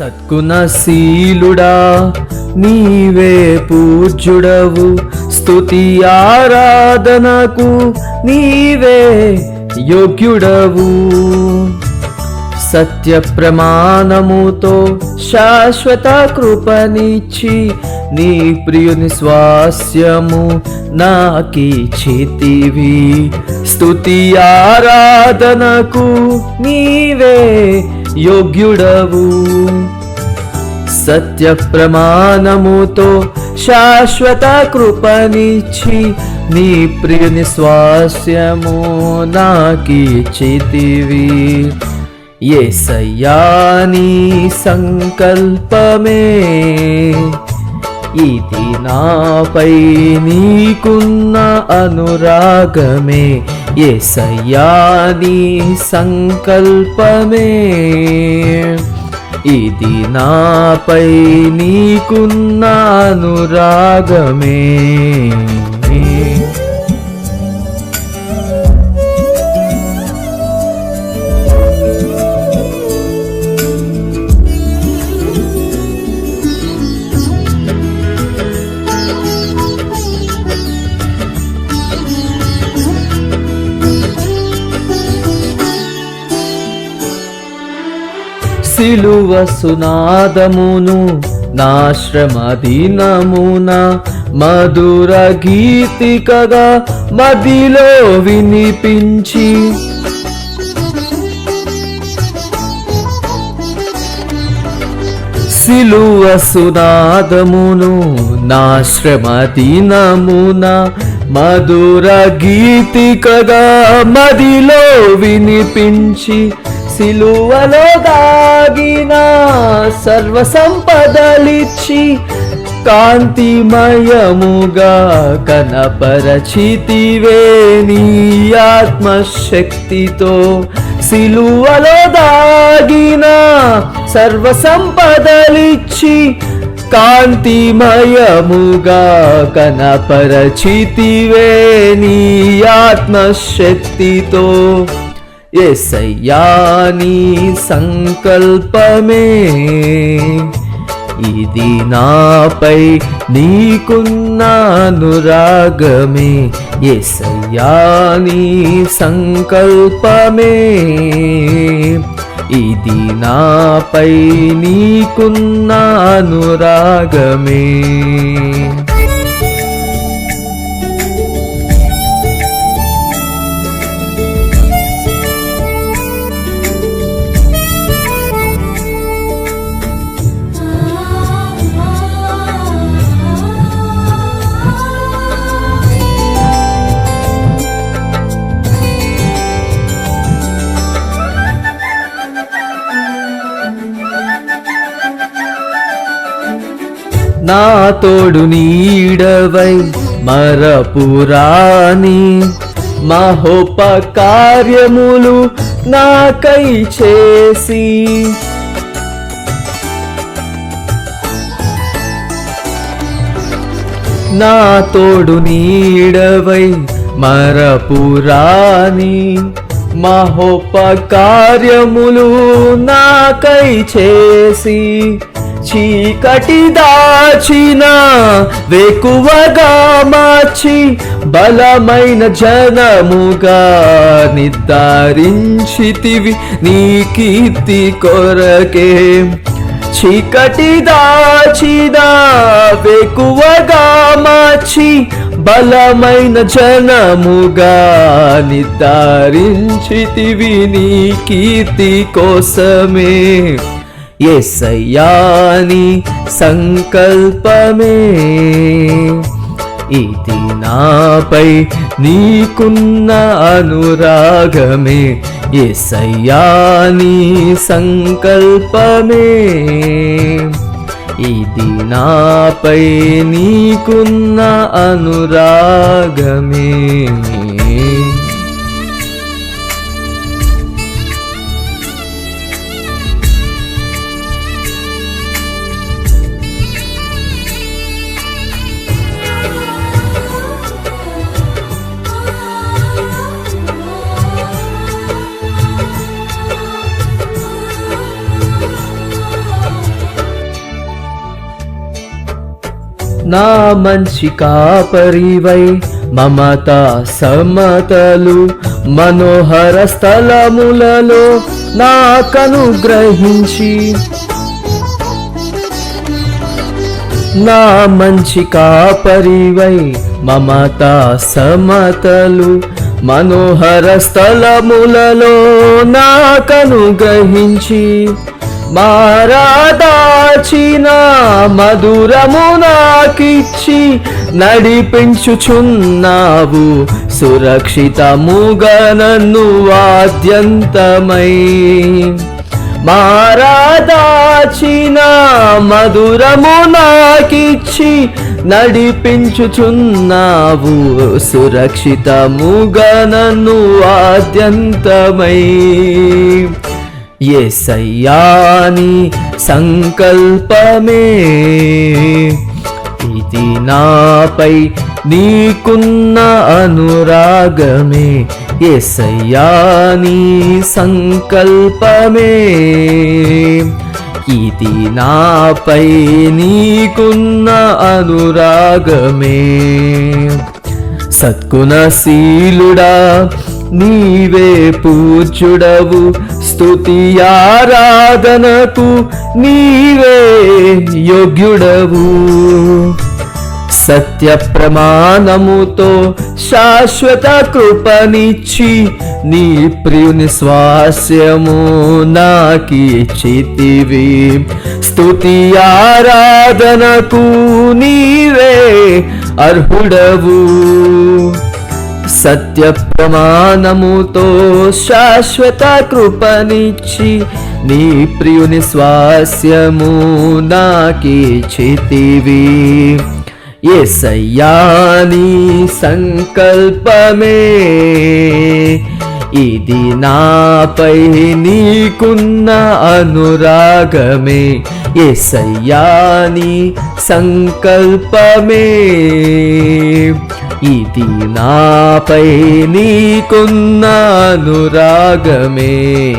సద్గుణశీలుడా నీవే పూజ్యుడవు. స్థుతి ఆరాధనకు నీవే యోగ్యుడవు. సత్య ప్రమాణముతో శాశ్వత కృపనిచ్చి నీ ప్రియుని స్వాస్యము నాకిచ్చితివి స్తుతి ఆరాధనకు నీవే యోగ్యుడవు. సత్య ప్రమాణముతో శాశ్వత కృపనిచ్చి నీ ప్రియుని స్వాస్యము నాకిచ్చితివి. ఏసయ్యాని సంకల్పమే. ఇది నాపై నీకున్న అనురాగమే. ఏసయ్యాని సంకల్పమే. ఇది నాపై నీకున్న అనురాగమే. సిలువ సునాదమును నాశ్రమ దినమున మధుర గీతికగా మదిలో వినిపించి. సిలువ సునాదమును నాశ్రమ దినమున మధుర గీతికగా మదిలో వినిపించి. సిలువలో దాగిన సర్వ సంపదలిచ్చి కాంతిమయముగా కనపరచితివే నీ ఆత్మశక్తితో సిలువలో దాగిన సర్వ సంపదలిచ్చి కాంతిమయముగా కనపరచితివే నీ ఆత్మశక్తితో ఎసయ్యాని సంకల్పమే. ఇది నాపై నీకున్న అనురాగమే ఎసయ్యాని సంకల్పమే. ఇది నాపై నీకున్న అనురాగమే నా తోడు నీడవై మరపురాని మహోపకార్యములు నాకై చేసి నా తోడు నీడవై మరపురాని మహోపకార్యములు నాకై చేసి చీకటి దాచిన వెకువగా మార్చి బలమైన జనముగా నిర్ధారించితివి నీ కీర్తి కొరకే. చీకటి దాచిన వెకువగా మార్చి బలమైన జనముగా నిర్ధారించితివి నీ కీర్తి కోసమే. ఎసయ్యాని సంకల్పమే. ఇది నాపై నీకున్న అనురాగమే. ఎసయ్యాని సంకల్పమే. ఇది నాపై నీకున్న అనురాగమే. నా మంచి కాపరివై మమత సమతలు మనోహర స్థలములలో నాకనుగ్రహించి నా మంచి కాపరివై మమత సమతలు మనోహర స్థలములలో నాకనుగ్రహించి మారాదాచిన మధురము నాకిచ్చి నడిపించుచున్నావు. సురక్షితముగా నన్ను వాద్యంతమై మారాదాచిన మధురము నాకిచ్చి నడిపించుచున్నావు. సురక్షితముగా నన్ను ఆద్యంతమై. ఎసయ్యాని సంకల్పమే. ఇది నాపై నీకున్న అనురాగమే. ఎసయ్యాని సంకల్పమే. ఇది నాపై నీకున్న అనురాగమే. సద్గుణశీలుడా నీవే పూజుడవు స్తుతి ఆరాధనకు నీవే యోగ్యుడవు. సత్య ప్రమాణముతో శాశ్వత కృపనిచ్చి నీ ప్రియుని స్వాస్యము నాకిచ్చితివి. స్తుతి ఆరాధనకు నీవే అర్హుడవు. సత్య ప్రమాణముతో శాశ్వత కృపనిచ్చి నీ ప్రియుని స్వాస్యము నాకిచ్చితివి. ఎసయ్యాని సంకల్పమే. ఇది నాపై నీకున్న అనురాగమే. ఎసయ్యాని సంకల్పమే. ఇది నాపై నీకున్న అనురాగమే.